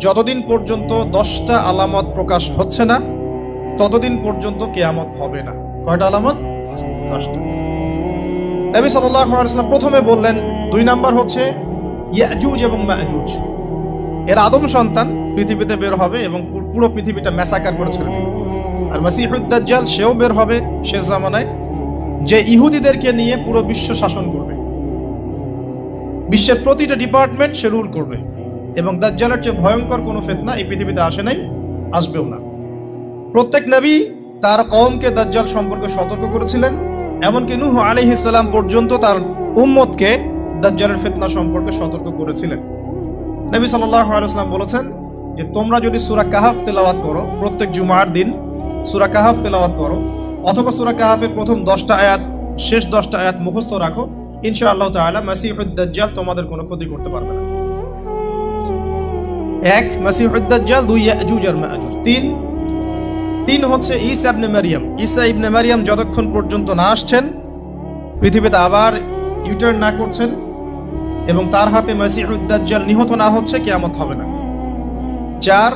যতদিন পর্যন্ত দশটা আলামত প্রকাশ হচ্ছে না, ততদিন পর্যন্ত কেয়ামত হবে না। কয়টা আলামত? দশটা। নবী আলিয়াল্লাম প্রথমে বললেন, দুই নাম্বার হচ্ছে ইয়াজুজ এবং মাজুজ এর আদম সন্তান, পৃথিবীতে বের হবে এবং পুরো পৃথিবীটা ম্যাসাকার করে ছেড়ে দিবে। আর মাসিহুদ্দাজ্জাল সেও বের হবে শেষ জামানায়। যে ইহুদিদেরকে নিয়ে পুরো বিশ্ব শাসন করবে, বিশ্বের প্রতিটা ডিপার্টমেন্ট সে রুল করবে। এবং দাজ্জালের চেয়ে ভয়ঙ্কর কোনো ফেতনা এই পৃথিবীতে আসে নাই, আসবেও না। প্রত্যেক নবী তার কওমকে দাজ্জাল সম্পর্কে সতর্ক করেছিলেন, এমনকি নূহ ইসলাম পর্যন্ত তার উম্মতকে দাজ্জালের ফেতনা সম্পর্কে সতর্ক করেছিলেন। নবী আলাইহি বলেছেন যে, তোমরা যদি সুরা কাহাফ তেলাওয়াত করো, প্রত্যেক জুমার দিন সুরা কাহাফ তেলাওয়াত করো, অথবা সুরা কাহাফের প্রথম দশটা আয়াত, শেষ দশটা আয়াত মুখস্থ রাখো, ইনশাআল্লাহ মাসিহুদ দাজ্জাল তোমাদের কোনো ক্ষতি করতে পারবে না। এক মাসিহুদ্দাজ্জাল দুই ইয়াজুজ আর মাজুজ তিন তিন হচ্ছে ঈসা ইবনে মারিয়াম। ঈসা ইবনে মারিয়াম যতক্ষণ পর্যন্ত না আসছেন, পৃথিবীতে আবার ইউটার্ন না করছেন এবং তার হাতে মাসিহুদ্দাজ্জাল নিহত না হচ্ছে, কেয়ামত হবে না। চার,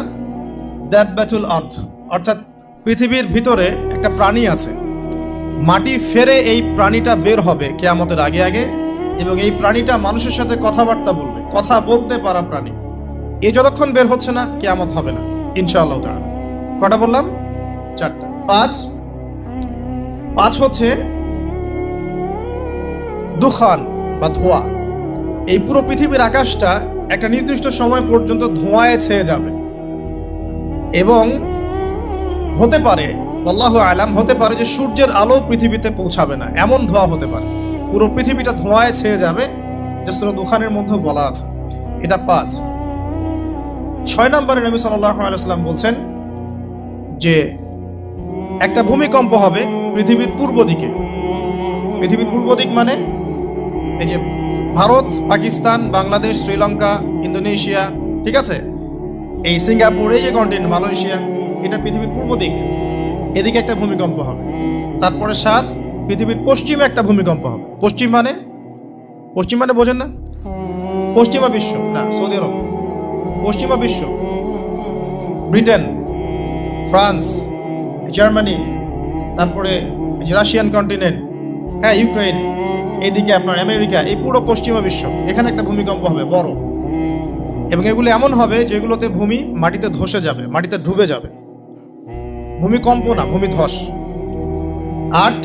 দাব্বাতুল আর্থ অর্থাৎ পৃথিবীর ভিতরে একটা প্রাণী আছে। মাটি ফেরে এই প্রাণীটা বের হবে কেয়ামতের আগে আগে এবং এই প্রাণীটা মানুষের সাথে কথাবার্তা বলবে। কথা বলতে পারা প্রাণী। এ যতক্ষণ বের হচ্ছে না, কেয়ামত হবে না। ইনশাআল্লাহ তাআলা। কটা বললাম? চারটা। পাঁচ? পাঁচ হচ্ছে দুখান বা ধোয়া। এই পুরো পৃথিবীর আকাশটা একটা নির্দিষ্ট সময় পর্যন্ত ধোঁয়ায় ছেয়ে যাবে। এবং হতে পারে, আল্লাহ আলাম, হতে পারে যে সূর্যের আলো পৃথিবীতে পৌঁছাবে না। এমন ধোঁয়া হতে পারে। পুরো পৃথিবীটা ধোঁয়ায় ছেয়ে যাবে, যে দুখানের মধ্যে বলা আছে। এটা পাঁচ। ছয় নম্বরে নবী সাল্লাম বলছেন যে একটা ভূমিকম্প হবে পৃথিবীর পূর্ব দিকে। পৃথিবীর পূর্ব দিক মানে এই যে ভারত, পাকিস্তান, বাংলাদেশ, শ্রীলঙ্কা, ইন্দোনেশিয়া, ঠিক আছে? এই সিঙ্গাপুর, এই যে কন্টিনেন্ট মালয়েশিয়া, এটা পৃথিবীর পূর্ব দিক। এদিকে একটা ভূমিকম্প হবে। তারপরে সাত, পৃথিবীর পশ্চিমে একটা ভূমিকম্প হবে। পশ্চিম মানে? পশ্চিম মানে বোঝেন না। পশ্চিমা বিশ্ব, না, সৌদি আরব। পশ্চিমা বিশ্ব, ব্রিটেন, ফ্রান্স, জার্মানি, তারপরে রাশিয়ান কন্টিনেন্ট হ্যাঁ ইউক্রেন এইদিকে আপনার আমেরিকা, এই পুরো পশ্চিমা বিশ্ব, এখানে একটা ভূমিকম্প হবে, বড়। এবং এগুলো এমন হবে যেগুলোতে ভূমি মাটিতে ধসে যাবে, মাটিতে ডুবে যাবে। ভূমিকম্প না, ভূমি ধস। আট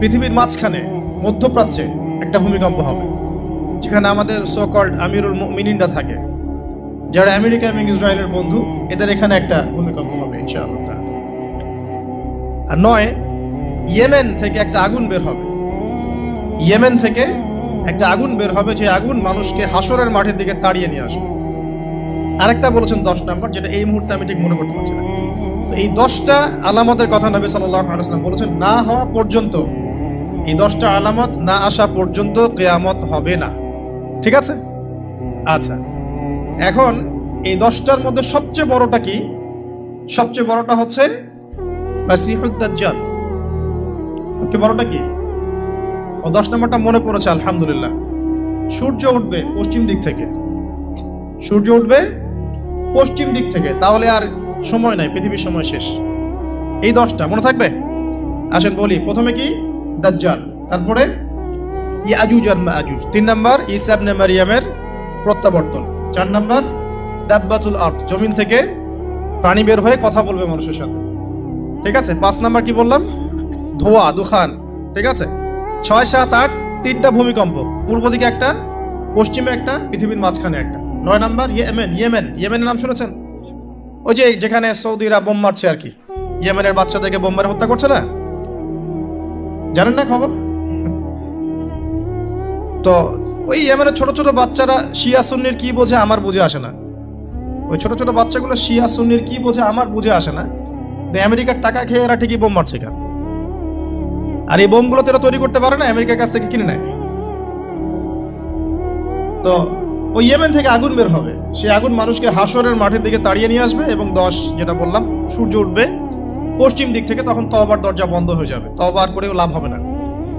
পৃথিবীর মাঝখানে, মধ্যপ্রাচ্যে একটা ভূমিকম্প হবে, যেখানে আমাদের সোকল্ড আমিরুল মিনিনরা থাকে। যারা আমেরিকা এবং ইসরায়েলের বন্ধু, এদের এখানে একটা ভূমিকম্প হবে, ইনশাআল্লাহ। আর নয়, ইয়েমেন থেকে একটা আগুন বের হবে। ইয়েমেন থেকে একটা আগুন বের হবে, যে আগুন মানুষকে হাসরের মাঠের দিকে তাড়িয়ে নিয়ে আসবে। আরেকটা বলেছেন দশ নম্বর, যেটা এই মুহূর্তে আমি ঠিক মনে করতে পারছি না। তো এই দশটা আলামতের কথা নবী সাল্লাম বলেছেন, না হওয়া পর্যন্ত, এই দশটা আলামত না আসা পর্যন্ত কেয়ামত হবে না। ঠিক আছে? আচ্ছা। এখন এই দশটার মধ্যে সবচেয়ে বড়টা কি? সবচেয়ে বড়টা হচ্ছে সবচেয়ে বড়টা কি? ও দশ নম্বরটা মনে পড়েছে, আলহামদুলিল্লাহ। সূর্য উঠবে পশ্চিম দিক থেকে। সূর্য উঠবে পশ্চিম দিক থেকে। তাহলে আর সময় নাই, পৃথিবীর সময় শেষ। এই দশটা মনে থাকবে? আসেন বলি, প্রথমে কি? দাজ্জাল। তারপরে ইয়াজুজ আর মাজুজ তিন নাম্বার ইসাবনে মারিয়ামের প্রত্যাবর্তন। চার নাম্বার দাব্বাতুল আর্থ জমিন থেকে প্রাণী বের হয়ে কথা বলবে মানুষের সাথে। ঠিক আছে? পাঁচ নাম্বার কি বললাম? ধোয়া, দুখান। ঠিক আছে? ছয়, সাত, আট, তিনটা ভূমিকম্প। পূর্ব দিকে একটা, পশ্চিমে একটা, পৃথিবীর মাঝখানে একটা। নয় নাম্বার, ইয়েমেন ইয়েমেন। ইয়েমেনের নাম শুনেছেন? ওই যে যেখানে সৌদিরা বোম মারছে আর কি। ইয়েমেনের বাচ্চাদেরকে বোম মেরে হত্যা করছে না? জানেন না খবর? তো ওই ইয়েমেনের ছোট ছোট বাচ্চারা শিয়া সুন্নির কি বোঝে আমার বুঝে আসে না। ওই ছোট ছোট বাচ্চাগুলো শিয়া সুন্নির কি বোঝে আমার বুঝে আসে না। আমেরিকার টাকা খেয়ে এরা ঠিকই বোম মারছে কেন আর এই বোমগুলো তো এরা তৈরি করতে পারে না, আমেরিকার কাছ থেকে কিনে নেয়। তো ওই ইয়েমেন থেকে আগুন বের হবে। সেই আগুন মানুষকে হাসরের মাঠের দিকে তাড়িয়ে নিয়ে আসবে এবং দশ, যেটা বললাম, সূর্য উঠবে পশ্চিম দিক থেকে, তখন তবার দরজা বন্ধ হয়ে যাবে। তবার করেও লাভ হবে না।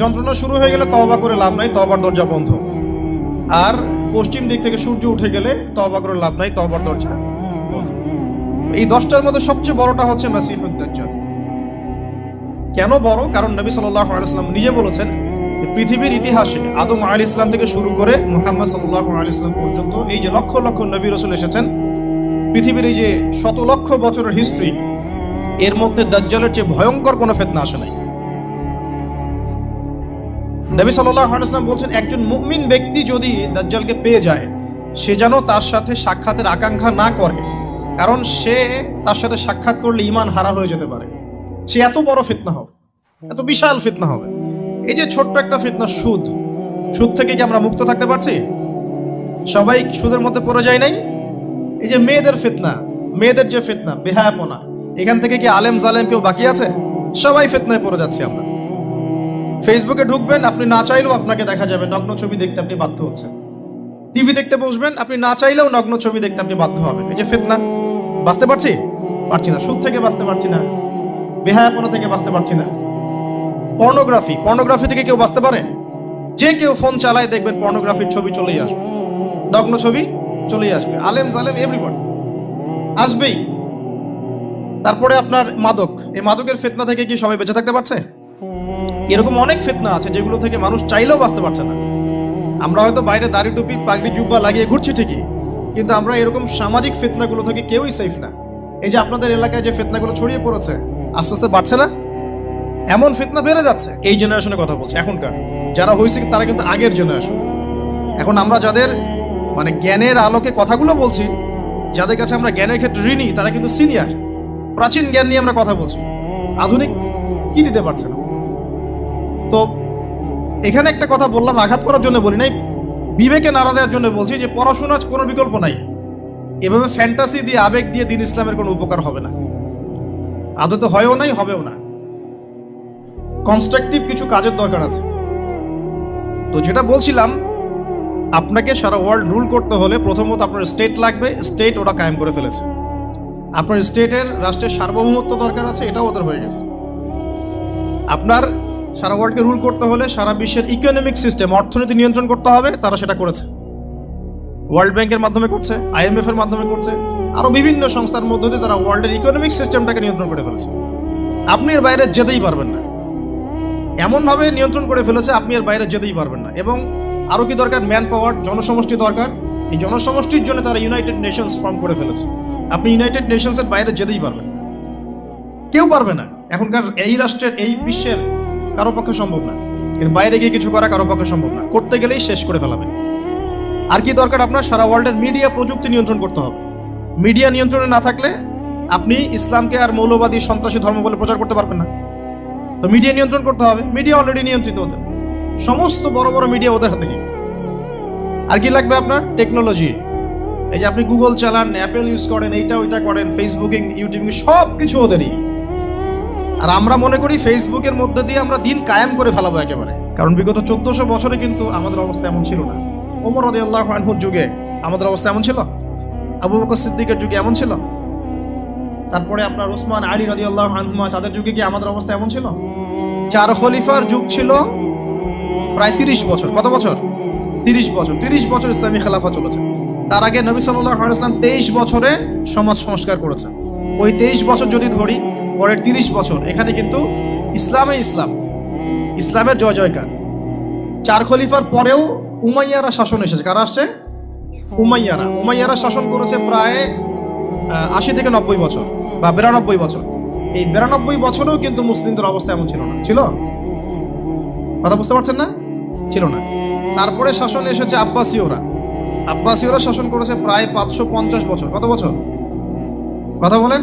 যন্ত্রণা শুরু হয়ে গেলে তবা করে লাভ নাই তবার দরজা বন্ধ। আর পশ্চিম দিক থেকে সূর্য উঠে গেলে তবা করে লাভ নাই তবার দরজা এই দশটার মধ্যে সবচেয়ে বড়টা হচ্ছে মাসিহুদ দাজ্জাল কেন বড়? কারণ নবী আলাইহি নিজে বলেছেন পৃথিবীর ইতিহাসে আদম আলাইহিস ইসলাম থেকে শুরু করে মোহাম্মদ সাল্লাল্লাহু আলাইহি ইসলাম পর্যন্ত এই যে লক্ষ লক্ষ নবী রসুল এসেছেন, পৃথিবীর এই যে শত লক্ষ বছরের হিস্ট্রি এর মধ্যে দাজ্জালের চেয়ে ভয়ঙ্কর কোনো ফেতনা আসে নাই। নবী আলাইহি বলছেন, একজন মুমিন ব্যক্তি যদি দাজ্জালকে পেয়ে যায়, সে যেন তার সাথে সাক্ষাতের আকাঙ্ক্ষা না করে, কারণ সে তার সাথে সাক্ষাৎ করলে ইমান হারা হয়ে যেতে পারে। সে এত বড় ফিতনা হবে, এত বিশাল ফিতনা হবে। এই যে ছোট্ট একটা ফিতনা, সুদ সুদ থেকে কি আমরা মুক্ত থাকতে পারছি? সবাই সুদের মধ্যে পড়ে যায় নাই? এই যে মেয়েদের ফিতনা, মেয়েদের যে ফিতনা, বেহায়াপনা, এখান থেকে কি আলেম জালেম কেউ বাকি আছে? সবাই ফিতনায় পড়ে যাচ্ছি আমরা। ফেসবুকে ঢুকবেন, আপনি না চাইলেও আপনাকে দেখা যাবে, নগ্ন ছবি দেখতে আপনি বাধ্য হচ্ছেন। টিভি দেখতে বসবেন, আপনি না চাইলেও নগ্ন ছবি দেখতে আপনি বাধ্য হবেন। এই যে ফিতনা, বাঁচতে পারছি? পারছি না। সুদ থেকে বাঁচতে পারছি না। বেহায়াপনা থেকে বাঁচতে পারছি না। পর্নোগ্রাফি পর্নোগ্রাফি থেকে কেউ বাঁচতে পারে? যে কেউ ফোন চালায়, দেখবেন পর্নোগ্রাফির ছবি চলেই আসবে। নগ্ন ছবি চলেই আসবে। আলেম জালেম এভরিবডি আসবেই। তারপরে আপনার মাদক। এই মাদকের ফেতনা থেকে কি সবাই বেঁচে থাকতে পারছে? এরকম অনেক ফেতনা আছে যেগুলো থেকে মানুষ চাইলেও বাঁচতে পারছে না। আমরা হয়তো বাইরে দাড়ি টুপি, পাগড়ি, জুব্বা লাগিয়ে ঘুরছি ঠিকই, কিন্তু আমরা এরকম সামাজিক ফেতনাগুলো থেকে কেউই সেফ না। এই যে আপনাদের এলাকায় যে ফেতনাগুলো ছড়িয়ে পড়েছে, আস্তে আস্তে বাড়ছে না? এমন ফিতনা বেড়ে যাচ্ছে। এই জেনারেশনের কথা বলছে, এখনকার। যারা হয়েছে তারা কিন্তু আগের জেনারেশন এখন আমরা যাদের মানে জ্ঞানের আলোকে কথাগুলো বলছি, যাদের কাছে আমরা জ্ঞানের ক্ষেত্রে ঋণী, তারা কিন্তু সিনিয়র প্রাচীন জ্ঞান নিয়ে আমরা কথা বলছি। আধুনিক কি দিতে পারছে না? তো এখানে একটা কথা বললাম, আঘাত করার জন্য বলি নাই, বিবেকে নাড়া দেওয়ার জন্য বলছি যে পড়াশোনার কোনো বিকল্প নাই। এভাবে ফ্যান্টাসি দিয়ে, আবেগ দিয়ে দিন ইসলামের কোনো উপকার হবে না। আদতে হয়ও নাই, হবেও না। কনস্ট্রাকটিভ কিছু কাজের দরকার আছে। তো যেটা বলছিলাম, আপনাকে সারা ওয়ার্ল্ড রুল করতে হলে প্রথমত আপনার স্টেট লাগবে স্টেট ওরা কায়েম করে ফেলেছে। আপনার স্টেটের রাষ্ট্রের সার্বভৌমত্ব দরকার আছে, এটাও ওদের হয়ে গেছে। আপনার সারা ওয়ার্ল্ডকে রুল করতে হলে সারা বিশ্বের ইকোনমিক সিস্টেম অর্থনীতি নিয়ন্ত্রণ করতে হবে, তারা সেটা করেছে। ওয়ার্ল্ড ব্যাংকের মাধ্যমে করছে আইএমএফ এর মাধ্যমে করছে, আরও বিভিন্ন সংস্থার মধ্য দিয়ে তারা ওয়ার্ল্ডের ইকোনমিক সিস্টেমটাকে নিয়ন্ত্রণ করে ফেলেছে। আপনি এর বাইরে যেতেই পারবেন না। এমনভাবে নিয়ন্ত্রণ করে ফেলেছে, আপনি এর বাইরে যেতেই পারবেন না। এবং আরও কি দরকার? ম্যান পাওয়ার জনসমষ্টি দরকার। এই জনসমষ্টির জন্য তারা ইউনাইটেড নেশনস ফর্ম করে ফেলেছে। আপনি ইউনাইটেড নেশনসের বাইরে যেতেই পারবেন কেউ পারবে না। এখনকার এই রাষ্ট্রের, এই বিশ্বের কারও পক্ষে সম্ভব না। এর বাইরে গিয়ে কিছু করা কারও পক্ষে সম্ভব না। করতে গেলেই শেষ করে ফেলাবে। আর কি দরকার আপনার? সারা ওয়ার্ল্ডের মিডিয়া প্রযুক্তি নিয়ন্ত্রণ করতে হবে। মিডিয়া নিয়ন্ত্রণে না থাকলে আপনি ইসলামকে আর মৌলবাদী, সন্ত্রাসী ধর্ম বলে প্রচার করতে পারবেন না। তো মিডিয়া নিয়ন্ত্রণ করতে হবে। মিডিয়া অলরেডি নিয়ন্ত্রিত ওদের। সমস্ত বড় বড় মিডিয়া ওদের হাতে কি আর কি লাগবে আপনার? টেকনোলজি। এই যে আপনি গুগল চালান, অ্যাপেল ইউজ করেন, এইটা ওইটা করেন, ফেসবুকিং, ইউটিউবিং সব কিছু ওদেরই। আর আমরা মনে করি ফেসবুকের মধ্যে দিয়ে আমরা দিন কায়েম করে ফেলাবো একেবারে। কারণ বিগত চোদ্দশো বছরে কিন্তু আমাদের অবস্থা এমন ছিল না। ওমর রদি আল্লাহ আনহুর যুগে আমাদের অবস্থা এমন ছিল? আবু বকর সিদ্দিকের যুগে এমন ছিল? তারপরে আপনার ওসমান আলী রদি আল্লাহ আনহুমা তাদের যুগে কি আমাদের অবস্থা এমন ছিল? চার খলিফার যুগ ছিল প্রায় তিরিশ বছর। কত বছর? তিরিশ বছর। তিরিশ বছর ইসলামী খেলাফা চলেছে। তার আগে নবী সাল্লাহ ইসলাম তেইশ বছরে সমাজ সংস্কার করেছেন। ওই তেইশ বছর যদি ধরি পরের তিরিশ বছর। এখানে কিন্তু ইসলামে ইসলাম। ইসলামের জয় জয়কার। চার খলিফার পরেও উমাইয়ারা শাসন এসেছে। কারা আসছে? উমাইয়ারা। উমাইয়ারা শাসন করেছে প্রায় আশি থেকে নব্বই বছর বা বিরানব্বই বছর। এই বিরানব্বই বছরেও কিন্তু মুসলিমদের অবস্থা এমন ছিল না। ছিল? কথা বুঝতে পারছেন না? ছিল না। তারপরে শাসন এসেছে আব্বাসীয়রা। আব্বাসীয়রা শাসন করেছে প্রায় পাঁচশো পঞ্চাশ বছর। কত বছর? কথা বলেন।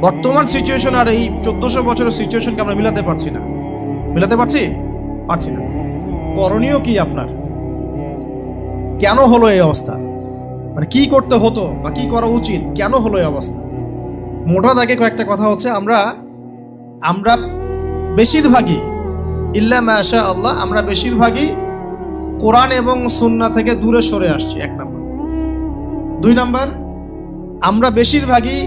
বর্তমান সিচুয়েশন আর এই চোদ্দশো বছরের সিচুয়েশনকে আমরা মিলাতে পারছি না। মিলাতে পারছি? পারছি না। করণীয় কি আপনার? কেন হলো এই অবস্থা? মানে কি করতে হতো বা কি করা উচিত? কেন হলো এই অবস্থা? মোটা দাগে কয়েকটা কথা হচ্ছে, আমরা আমরা বেশিরভাগই, ইল্লা মাশা আল্লাহ, আমরা বেশিরভাগই কোরআন এবং সুন্না থেকে দূরে সরে আসছি, এক নম্বর। দুই নম্বর, আমরা বেশিরভাগই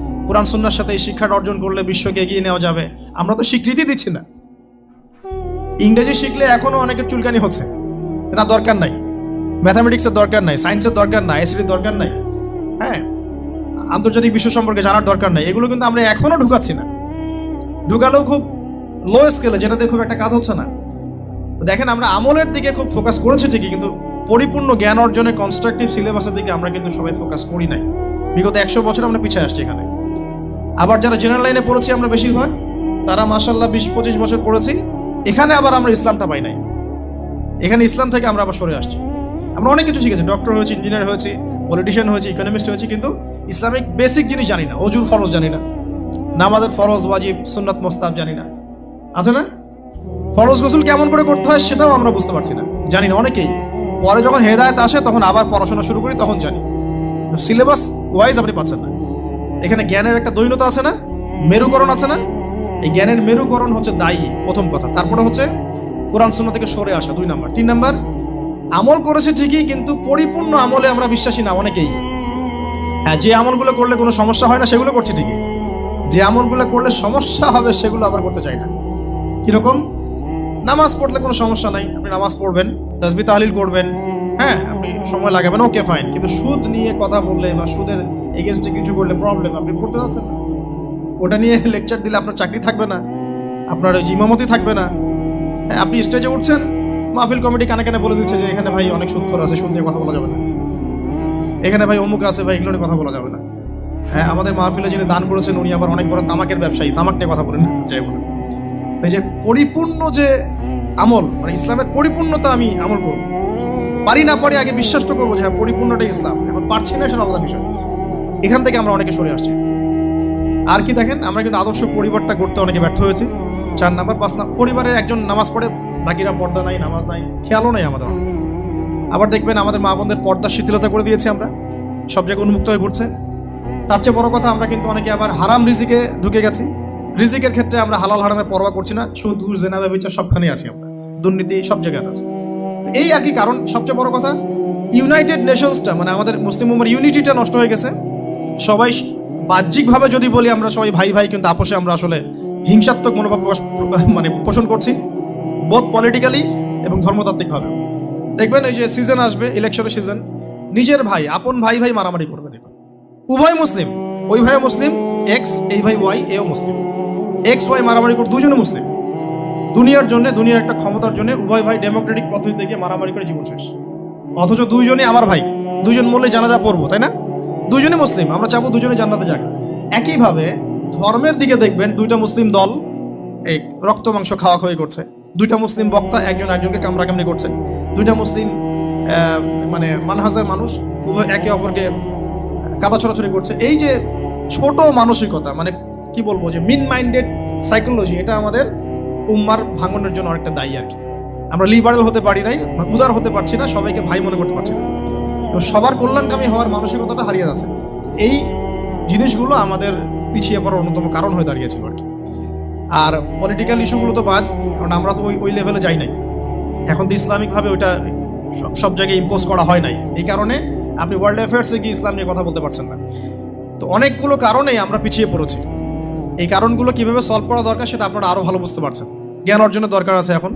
কোরআন সুন্নার সাথে এই শিক্ষাটা অর্জন করলে বিশ্বকে এগিয়ে নেওয়া যাবে। আমরা তো স্বীকৃতি দিচ্ছি না। ইংরেজি শিখলে এখনও অনেকের চুলকানি হচ্ছে। এটা দরকার নাই। ম্যাথামেটিক্সের দরকার নাই, সায়েন্সের দরকার নাই আইসিটির দরকার নাই। হ্যাঁ আন্তর্জাতিক বিশ্ব সম্পর্কে জানার দরকার নাই। এগুলো কিন্তু আমরা এখনও ঢুকাচ্ছি না। ঢুকালেও খুব লো স্কেলে যেটাতে খুব একটা কাজ হচ্ছে না। দেখেন, আমরা আমলের দিকে খুব ফোকাস করেছি ঠিকই, কিন্তু পরিপূর্ণ জ্ঞান অর্জনে কনস্ট্রাকটিভ সিলেবাসের দিকে আমরা কিন্তু সবাই ফোকাস করি নাই। বিগত একশো বছর আমরা পিছিয়ে আসছি এখানে। আবার যারা জেনারেল লাইনে পড়েছি আমরা বেশিরভাগ, তারা মাসাল্লাহ বিশ পঁচিশ বছর পড়েছি। এখানে আবার আমরা ইসলামটা পাই নাই। এখানে ইসলাম থেকে আমরা আবার সরে আসছি। আমরা অনেক কিছু শিখেছি ডক্টর হয়েছি ইঞ্জিনিয়ার হয়েছি পলিটিশিয়ান হয়েছি ইকোনমিস্ট হয়েছি, কিন্তু ইসলামিক বেসিক জিনিস জানি না, অজুর ফরজ জানি না। নামাজের ফরজ, ওয়াজিব, সুন্নাত মোস্তাব জানি না। আছে না? ফরজ গোসল কেমন করে করতে হয় সেটাও আমরা বুঝতে পারছি না। জানি না, অনেকেই। পরে যখন হেদায়ত আসে, তখন আবার পড়াশোনা শুরু করি, তখন জানি। সিলেবাস ওয়াইজ আপনি পাচ্ছেন না। এখানে জ্ঞানের একটা দৈনতা আছে না? মেরুকরণ আছে না? এই জ্ঞানের মেরুকরণ হচ্ছে দায়ী, প্রথম কথা। তারপরে হচ্ছে কোরআন সুন্না থেকে সরে আসা, দুই নাম্বার। তিন নাম্বার, আমল করেছে ঠিকই, কিন্তু পরিপূর্ণ আমলে আমরা বিশ্বাসী না অনেকেই। হ্যাঁ যে আমলগুলো করলে কোনো সমস্যা হয় না, সেগুলো করছি ঠিকই। যে আমলগুলো করলে সমস্যা হবে, সেগুলো আবার করতে চাই না। কীরকম? নামাজ পড়লে কোনো সমস্যা নাই, আপনি নামাজ পড়বেন তাসবি তাহলিল করবেন হ্যাঁ আপনি সময় লাগাবেন, ওকে, ফাইন। কিন্তু সুদ নিয়ে কথা বললে বা সুদের এগেনস্টে কিছু করলে প্রবলেম আপনি পড়তে যাচ্ছেন না। ওটা নিয়ে লেকচার দিলে আপনার চাকরি থাকবে না আপনার ওই ইমামতি থাকবে না। হ্যাঁ, আপনি স্টেজে উঠছেন মাহফিল কমিটি কানে কানে বলে দিচ্ছে যে এখানে ভাই অনেক সুৎখর আছে নিয়ে কথা বলা যাবে না। এখানে ভাই অমুক আছে ভাই এগুলো কথা বলা যাবে না। হ্যাঁ আমাদের মাহফিলে যিনি দান করেছেন উনি আবার অনেক বড় তামাকের ব্যবসায়ী তামাক নিয়ে কথা বলেন যাই বলেন। এই যে পরিপূর্ণ যে আমল মানে ইসলামের পরিপূর্ণতা আমি আমল করব। পারি না পারি আগে বিশ্বাস তো করব যে হ্যাঁ পরিপূর্ণটাই ইসলাম। এখন পারছি না সেটা আলাদা বিষয়। এখান থেকে আমরা অনেকে সরে আসছি। আর কি দেখেন, আমরা কিন্তু আদর্শ পরিবারটা করতে অনেকে ব্যর্থ হয়েছি। চার নাম্বার, পাঁচ নাম্বার, পরিবারের একজন নামাজ পড়ে, বাকিরা পর্দা নাই, নামাজ নাই, খেয়ালও নাই আমাদের আবার দেখবেন আমাদের মা বোনদের পর্দা শিথিলতা করে দিয়েছি আমরা। সব জায়গায় উন্মুক্ত হয়ে ঘুরছে। তার চেয়ে বড় কথা, আমরা কিন্তু অনেকে আবার হারাম রিজিকে ঢুকে গেছি। রিজিকের ক্ষেত্রে আমরা হালাল হারামে পরোয়া করছি না। ঘুষ, জেনা, ব্যবচার সবখানেই আছি আমরা। দুর্নীতি, সব জায়গায় আছে। এই আর কি কারণ? সবচেয়ে বড় কথা ইউনাইটেড নেশনসটা মানে আমাদের মুসলিম ইউনিটিটা নষ্ট হয়ে গেছে। সবাই বাহ্যিকভাবে যদি বলি আমরা সবাই ভাই ভাই, কিন্তু আপোষে আমরা আসলে হিংসাত্মক মনোভাব মানে পোষণ করছি বোধ পলিটিক্যালি এবং ধর্মতাত্ত্বিকভাবে। দেখবেন এই যে সিজন আসবে ইলেকশনের সিজন নিজের ভাই, আপন ভাই ভাই মারামারি করবে, দেখবেন। উভয় মুসলিম, ওই ভাই মুসলিম এক্স এই ভাই ওয়াই এও মুসলিম। এক্স ওয়াই মারামারি করে দুজনে মুসলিম। দুনিয়ার জন্য, দুনিয়ার একটা ক্ষমতার জন্য উভয় ভাই ডেমোক্রেটিক পদ্ধতি থেকে মারামারি করে জীবন শেষ। অথচ দুইজনই আমার ভাই দুজন মরলে জানাজা পড়ব, তাই না? দুজনে মুসলিম, আমরা চাবো দুজনে জান্নাতে যাক। একইভাবে ধর্মের দিকে দেখবেন, দুইটা মুসলিম দল এই রক্ত, মাংস খাওয়া খাওয়াই করছে। দুইটা মুসলিম বক্তা, একজন একজনকে কামড়া কামড়ি করছে। দুইটা মুসলিম মানে মানহাজের মানুষ একে অপরকে কাদা ছড়াছড়ি করছে। এই যে ছোট মানসিকতা মানে কি বলব যে মিন মাইন্ডেড সাইকোলজি এটা আমাদের উম্মার ভাঙনের জন্য অনেকটা দায়ী আর কি। আমরা লিবারাল হতে পারি নাই উদার হতে পারছি না, সবাইকে ভাই মনে করতে পারছি না। এবং সবার কল্যাণকামী হওয়ার মানসিকতাটা হারিয়ে যাচ্ছে। এই জিনিসগুলো আমাদের পিছিয়ে পড়ার অন্যতম কারণ হয়ে দাঁড়িয়েছিল আর কি। আর পলিটিক্যাল ইস্যুগুলো তো বাদ, কারণ আমরা তো ওই ওই লেভেলে যাই নাই। এখন তো ইসলামিকভাবে ওইটা সব- সব জায়গায় ইম্পোজ করা হয় নাই। এই কারণে আপনি ওয়ার্ল্ড অ্যাফেয়ার্সে গিয়ে ইসলাম নিয়ে কথা বলতে পারছেন না। তো অনেকগুলো কারণেই আমরা পিছিয়ে পড়েছি। এই কারণগুলো কীভাবে সলভ করা দরকার সেটা আপনারা আরও ভালো বুঝতে পারছেন। জ্ঞান অর্জনের দরকার আছে এখন।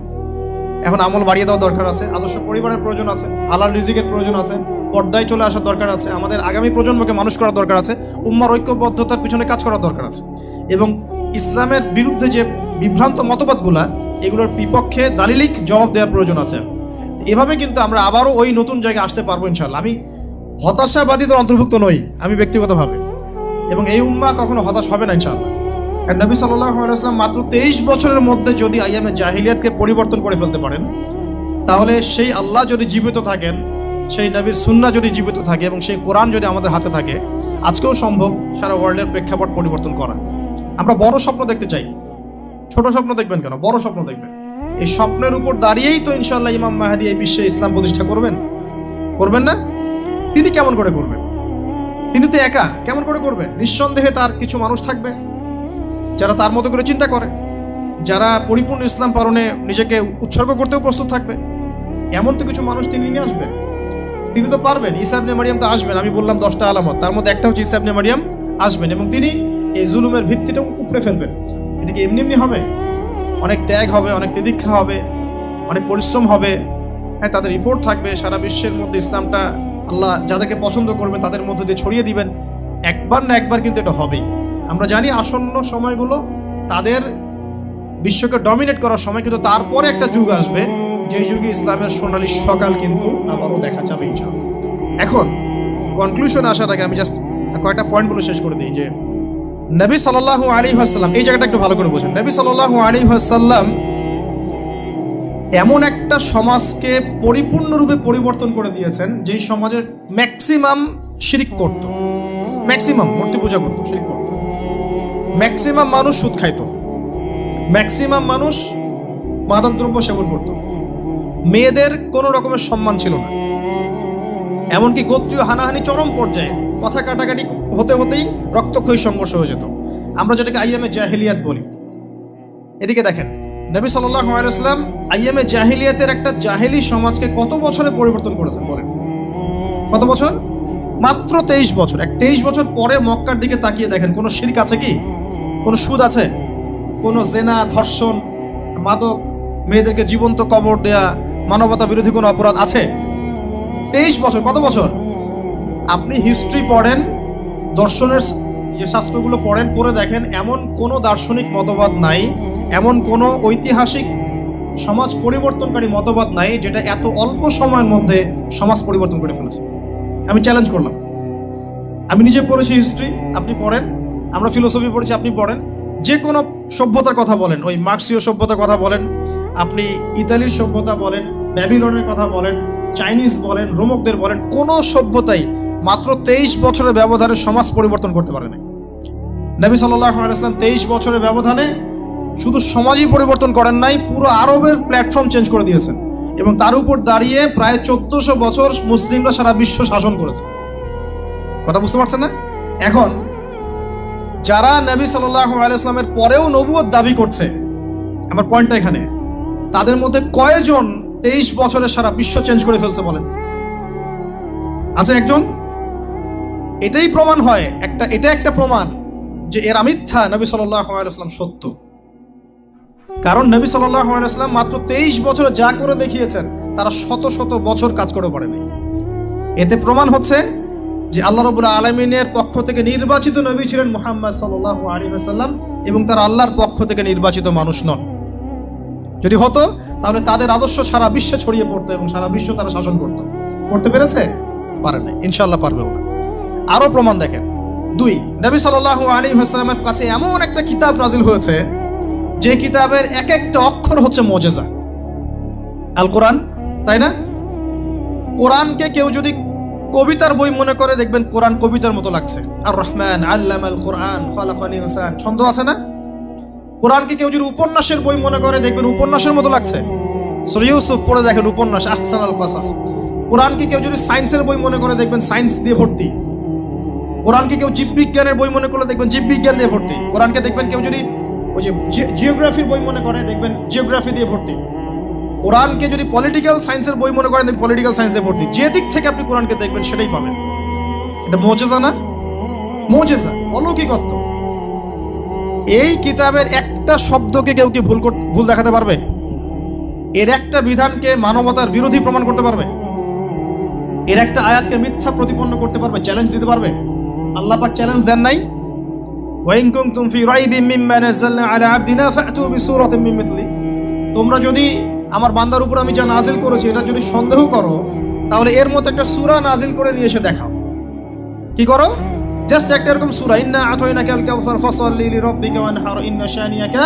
এখন আমল বাড়িয়ে দেওয়ার দরকার আছে। আদর্শ পরিবারের প্রয়োজন আছে। হালাল রিজিকের প্রয়োজন আছে। পর্দায় চলে আসার দরকার আছে, আমাদের আগামী প্রজন্মকে মানুষ করার দরকার আছে, উম্মার ঐক্যবদ্ধতার পিছনে কাজ করার দরকার আছে। এবং ইসলামের বিরুদ্ধে যে বিভ্রান্ত মতবাদগুলা, এগুলোর বিপক্ষে দালিলিক জবাব দেওয়ার প্রয়োজন আছে। এভাবে কিন্তু আমরা আবারও ওই নতুন জায়গায় আসতে পারব ইনশাল্লাহ আমি হতাশাবাদীদের অন্তর্ভুক্ত নই, আমি ব্যক্তিগতভাবে। এবং এই উম্মা কখনো হতাশ হবে না ইনশাল্লাহ আর নবী সাল্লাম মাত্র তেইশ বছরের মধ্যে যদি আইয়ামে জাহিলিয়াতকে পরিবর্তন করে ফেলতে পারেন, তাহলে সেই আল্লাহ যদি জীবিত থাকেন সেই নবীর সুন্না যদি জীবিত থাকে এবং সেই কোরআন যদি আমাদের হাতে থাকে, আজকেও সম্ভব সারা ওয়ার্ল্ডের প্রেক্ষাপট পরিবর্তন করা। আমরা বড় স্বপ্ন দেখতে চাই। ছোট স্বপ্ন দেখবেন কেন? বড় স্বপ্ন দেখবেন। এই স্বপ্নের উপর দাঁড়িয়েই তো ইনশাল্লাহ ইমাম মাহাদি এই বিশ্বে ইসলাম প্রতিষ্ঠা করবেন। করবেন না? তিনি কেমন করে করবেন? তিনি তো একা কেমন করে করবেন? নিঃসন্দেহে তার কিছু মানুষ থাকবে, যারা তার মতো করে চিন্তা করে, যারা পরিপূর্ণ ইসলাম পালনে নিজেকে উৎসর্গ করতেও প্রস্তুত থাকবে। এমন তো কিছু মানুষ তিনি নিয়ে আসবেন। তিনি তো পারবেন ইসাবনে মারিয়াম তো আসবেন, আমি বললাম দশটা আলামত। তার মধ্যে একটা হচ্ছে ইসাবনে মারিয়াম আসবেন এবং তিনি এই জুলুমের ভিত্তিটা উপড়ে ফেলবেন। এটা কি এমনি এমনি হবে? অনেক ত্যাগ হবে, অনেক তিদীক্ষা হবে, অনেক পরিশ্রম হবে হ্যাঁ তাদের ইফোর্ট থাকবে, সারা বিশ্বের মধ্যে ইসলামটা আল্লাহ যাদেরকে পছন্দ করবে তাদের মধ্যে দিয়ে ছড়িয়ে দিবেন। একবার না একবার কিন্তু এটা হবেই। আমরা জানি আসন্ন সময়গুলো তাদের বিশ্বকে ডমিনেট করার সময়, কিন্তু তারপরে একটা যুগ আসবে। যে যুগে ইসলামের সোনালী সকাল কিন্তু আবারও দেখা যাবে এখন কনক্লুশন আসার আগে আমি জাস্ট কয়েকটা পয়েন্ট বলে শেষ করে দিই যে, নবী সাল্লাল্লাহু আলাইহি ওয়াসাল্লাম, এই জায়গাটা একটু ভালো করে বোঝেন। নবী সাল্লাল্লাহু আলাইহি ওয়াসাল্লাম এমন একটা সমাজকে পরিপূর্ণরূপে পরিবর্তন করে দিয়েছেন, যেই সমাজে ম্যাক্সিমাম শিরিক করত। ম্যাক্সিমাম মূর্তি পূজা করতো, শিরিক করতো। ম্যাক্সিমাম মানুষ সুদ খাইতো। ম্যাক্সিমাম মানুষ মাদকদ্রব্য সেবন করত। মেয়েদের কোনো রকমের সম্মান ছিল না। এমনকি গোত্রীয় হানাহানি চরম পর্যায়ে কথা কাটাকাটি হতে হতেই রক্তক্ষয়ী সংঘর্ষ হয়ে যেত। আমরা যেটাকে আইএমএ জাহিলিয়াত বলি। এদিকে দেখেন, নবী সাল্লাহ আলাইসলাম আইএমএ জাহিলিয়াতের একটা জাহেলি সমাজকে কত বছরে পরিবর্তন করেছেন বলেন? কত বছর? মাত্র তেইশ বছর। এক তেইশ বছর পরে মক্কার দিকে তাকিয়ে দেখেন, কোনো শির্ক আছে কি? কোনো সুদ আছে? কোনো জেনা, ধর্ষণ, মাদক, মেয়েদেরকে জীবন্ত কবর দেয়া মানবতা বিরোধী কোনো অপরাধ আছে? তেইশ বছর, কত বছর? আপনি হিস্ট্রি পড়েন, দর্শনের যে শাস্ত্রগুলো পড়েন, পড়ে দেখেন, এমন কোনো দার্শনিক মতবাদ নাই, এমন কোনো ঐতিহাসিক সমাজ পরিবর্তনকারী মতবাদ নাই, যেটা এত অল্প সময়ের মধ্যে সমাজ পরিবর্তন করে ফেলেছে। আমি চ্যালেঞ্জ করলাম। আমি নিজে পড়েছি হিস্ট্রি আপনি পড়েন, আমরা ফিলোসফি পড়েছি, আপনি পড়েন, যে কোনো সভ্যতার কথা বলেন, ওই মার্ক্সীয় সভ্যতার কথা বলেন আপনি ইতালির সভ্যতা বলেন, ব্যাবিলনের কথা বলেন, চাইনিজ বলেন, রোমকদের বলেন, কোনো সভ্যতাই মাত্র তেইশ বছরের ব্যবধানে সমাজ পরিবর্তন করতে পারে না নবী আলাইসলাম তেইশ বছরের ব্যবধানে শুধু সমাজই পরিবর্তন করেন নাই, পুরো আরবের প্ল্যাটফর্ম চেঞ্জ করে দিয়েছেন। এবং তার উপর দাঁড়িয়ে প্রায় চোদ্দশো বছর মুসলিমরা সারা বিশ্ব শাসন করেছে। কথা বুঝতে পারছেন না? এখন, যারা নবী সাল্লাহ আলাইসলামের পরেও নবুয়ত দাবি করছে, আমার পয়েন্টটা এখানে। তাদের মধ্যে কয়জন তেইশ বছরে সারা বিশ্ব চেঞ্জ করে ফেলছে বলেন? আছে একজন? এটাই প্রমাণ হয়, একটা, এটা একটা প্রমাণ যে এর মিথ্যা, নবী সাল্লাম সত্য। কারণ নবী সাল্লাম মাত্র তেইশ বছরে যা করে দেখিয়েছেন, তারা শত শত বছর কাজ করে পারেনি এতে প্রমাণ হচ্ছে যে আল্লাহ রবুল্লা আলমিনের পক্ষ থেকে নির্বাচিত নবী ছিলেন মোহাম্মদ আসাল্লাম এবং তারা আল্লাহর পক্ষ থেকে নির্বাচিত মানুষ নন। যদি হতো, তাহলে তাদের আদর্শ সারা বিশ্বে ছড়িয়ে পড়তো এবং সারা বিশ্ব তারা শাসন করতো। করতে পেরেছে? পারে না ইনশাল্লাহ পারবেও না আরও প্রমাণ দেখেন। দুই, নবী সাল্লাহ আলী হাসলামের কাছে এমন একটা কিতাব নাজিল হয়েছে, যে কিতাবের এক একটা অক্ষর হচ্ছে মোজেজা। আল কোরআন, তাই না? কোরআনকে কেউ যদি কবিতার বই মনে করে, দেখবেন কোরআন কবিতার মতো লাগছে। আর রহমান আল্লাম আল কোরআন ছন্দ আছে না? কোরআনকে কেউ যদি উপন্যাসের বই মনে করে, দেখবেন উপন্যাসের মতো লাগছে। ইউসুফ পড়ে দেখেন উপন্যাস আহসান আল কাসাস। কোরআনকে কেউ যদি সায়েন্সের বই মনে করে, দেখবেন সায়েন্স দিয়ে ভর্তি। কোরআনকে কেউ জীববিজ্ঞানের বই মনে করলে, দেখবেন জীববিজ্ঞান দিয়ে ভর্তি। কোরআনকে দেখবেন কেউ যদি ওই যে জিওগ্রাফির বই মনে করে, দেখবেন জিওগ্রাফি দিয়ে ভর্তি। কোরআনকে যদি পলিটিক্যাল সায়েন্সের বই মনে করেন পলিটিক্যাল সায়েন্সে ভর্তি। যে দিক থেকে আপনি কোরআনকে দেখবেন, সেটাই পাবেন। এটা মোজেজা না? মোজেজা, অলৌকিকত্ব। এই কিতাবের একটা শব্দকে কেউ কি ভুল ভুল দেখাতে পারবে? এর একটা বিধানকে মানবতার বিরোধী প্রমাণ করতে পারবে। এর একটা আয়াতকে মিথ্যা প্রতিপন্ন করতে পারবে চ্যালেঞ্জ দিতে পারবে। আল্লাহ পাক চ্যালেঞ্জ দেন নাই? ওয়াইন কুনতুম ফি রাইবিম মিম্মা নাযালনা আলা আবদিনা ফাতু বিসূরাতিন মিন মিথলি। তোমরা যদি আমার বান্দার উপর আমি যা নাজিল করেছি, এটা যদি সন্দেহ করো, তাহলে এর মতো একটা সূরা নাজিল করে নিয়ে এসে দেখাও। কি করো? জাস্ট একটা এরকম সুরা ইন্না আতাইনাকা আল কাউসার ফাসাল্লি লিরাব্বিকা ওয়ানহার ইন্না শানিয়াকা